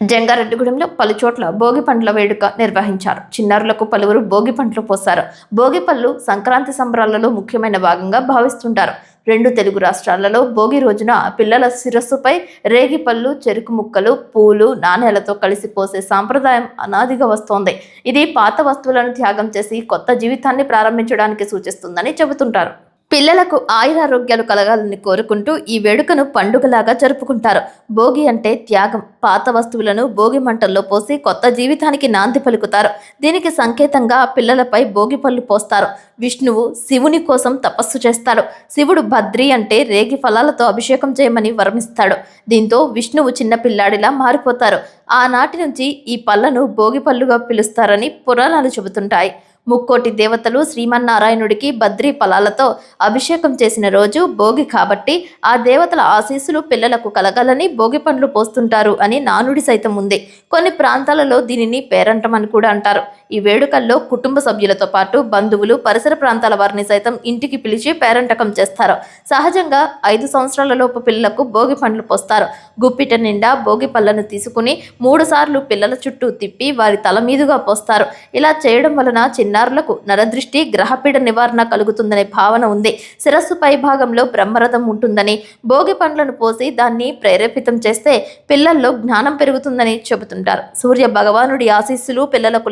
జంగారెడ్డిగూడెంలో పలు చోట్ల భోగి పండ్ల వేడుక నిర్వహించారు. చిన్నారులకు పలువురు భోగి పండ్లు పోశారు. భోగి పళ్ళు సంక్రాంతి సంబరాలలో ముఖ్యమైన భాగంగా భావిస్తుంటారు. రెండు తెలుగు రాష్ట్రాలలో భోగి రోజున పిల్లల శిరస్సుపై రేగి పళ్ళు చెరుకు ముక్కలు పూలు నాణేలతో కలిసి పోసే సాంప్రదాయం అనాదిగా వస్తోంది. ఇది పాత వస్తువులను త్యాగం చేసి కొత్త జీవితాన్ని ప్రారంభించడానికి సూచిస్తుందని చెబుతుంటారు. పిల్లలకు ఆయురారోగ్యాలు కలగాలని కోరుకుంటూ ఈ వేడుకను పండుగలాగా జరుపుకుంటారు. భోగి అంటే త్యాగం. పాత వస్తువులను భోగి మంటల్లో పోసి కొత్త జీవితానికి నాంది పలుకుతారు. దీనికి సంకేతంగా పిల్లలపై భోగి పళ్ళు పోస్తారు. విష్ణువు శివుని కోసం తపస్సు చేస్తాడు. శివుడు భద్రి అంటే రేగి ఫలాలతో అభిషేకం చేయమని వర్మిస్తాడు దీంతో విష్ణువు చిన్నపిల్లాడిలా మారిపోతారు. ఆనాటి నుంచి ఈ పళ్ళను భోగి పళ్ళుగా పిలుస్తారని పురాణాలు చెబుతుంటాయి. ముక్కోటి దేవతలు శ్రీమన్నారాయణుడికి బద్రీ ఫలాలతో అభిషేకం చేసిన రోజు భోగి కాబట్టి ఆ దేవతల ఆశీస్సులు పిల్లలకు కలగాలని భోగి పండ్లు పోస్తుంటారు అని నానుడి సైతం ఉంది. కొన్ని ప్రాంతాలలో దీనిని పేరంటం అని కూడా అంటారు. ఈ వేడుకల్లో కుటుంబ సభ్యులతో పాటు బంధువులు పరిసర ప్రాంతాల వారిని సైతం ఇంటికి పిలిచి పేరంటకం చేస్తారు. సహజంగా ఐదు సంవత్సరాల లోపు పిల్లలకు భోగి పండ్లు పోస్తారు. గుప్పిట నిండా భోగి పళ్ళను తీసుకుని మూడు సార్లు పిల్లల చుట్టూ తిప్పి వారి తల మీదుగా పోస్తారు. ఇలా చేయడం వలన చిన్నారులకు నరదృష్టి గ్రహపీడ నివారణ కలుగుతుందనే భావన ఉంది. శిరస్సు పై భాగంలో బ్రహ్మరథం ఉంటుందని భోగి పండ్లను పోసి దాన్ని ప్రేరేపితం చేస్తే పిల్లల్లో జ్ఞానం పెరుగుతుందని చెబుతుంటారు. సూర్య భగవానుడి ఆశీస్సులు పిల్లలకు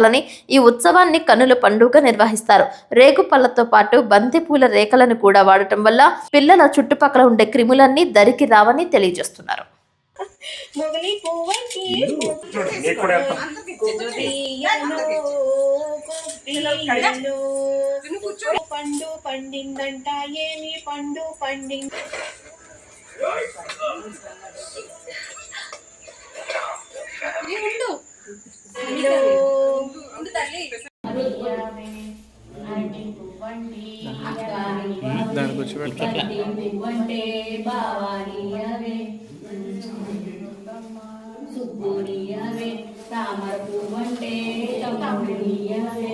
లభించాలని ఈ ఉత్సవాన్ని కనుల పండుగ నిర్వహిస్తారు. రేగు పళ్ళతో పాటు బంతి పూల రేఖలను కూడా వాడటం వల్ల పిల్లల చుట్టుపక్కల ఉండే క్రిములన్నీ దరికి రావని తెలియజేస్తున్నారు. పండు పండిందంట ఏమి పండు పండింది? దానికి వచ్చి పెట్టాలి పువ్వంటే బావానియవే సుబ్బునియవే తామర పువ్వంటే తమ్మునియవే